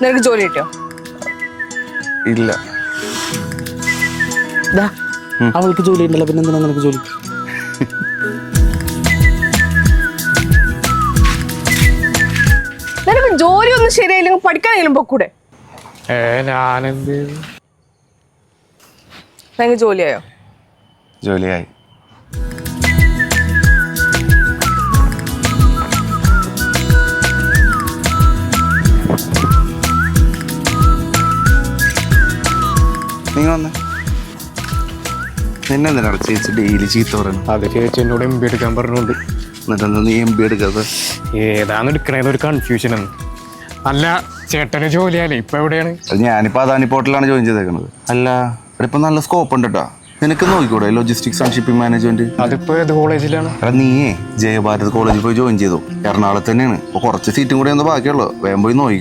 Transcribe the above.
നിനക്ക് ജോലി കിട്ടിയോ? ഇല്ല. ദാ, അവൾക്ക് ജോലി ഉണ്ടല്ലോ പിന്നെ എന്തിനാ നിനക്ക് ജോലി? നിനക്ക് ജോലി ഒന്നും ശരിയായില്ലെങ്കിൽ പഠിക്കാനെങ്കിലും പൊക്കൂടെ ഏ ഞാനെന്ത് നിനക്ക് ജോലിയായോ? ജോലിയായി. നീ വന്നേ നിന്നെ എന്തിനാണ് ചേച്ചി ഡെയിലി ചീത്ത പറയുന്നത് അത് ചേച്ചി എന്നോട് എം ബി എടുക്കാൻ പറഞ്ഞുകൊണ്ട് എന്നിട്ട് എന്താ നീ എം ബി എടുക്കാത്ത? ഏതാണ് എടുക്കണേന്ന് ഒരു കൺഫ്യൂഷൻ ആണ്. അല്ല ചേട്ടന് ജോലിയാലേ ഇപ്പൊ എവിടെയാണ്? അത് ഞാനിപ്പോൾ അദാനി പോർട്ടലാണ് ജോയിൻ ചെയ്തേക്കുന്നത് അല്ല. ഇപ്പൊ നല്ല സ്കോപ്പ് ഉണ്ട് കേട്ടോ നിനക്ക് നോക്കിക്കൂടെ ലോജിസ്റ്റിക്സ് ആൻഡ് ഷിപ്പിംഗ് മാനേജ്മെന്റ് അതിപ്പോ ഏത് കോളേജിലാണ്? എടാ നീയേ ജയഭാരത് കോളേജിൽ പോയി ജോയിൻ ചെയ്തു. എറണാകുളത്ത് തന്നെയാണ്. അപ്പൊ കുറച്ച് സീറ്റും കൂടെ ഒന്ന് ബാക്കിയുള്ളൂ വേഗം പോയി നോക്കി.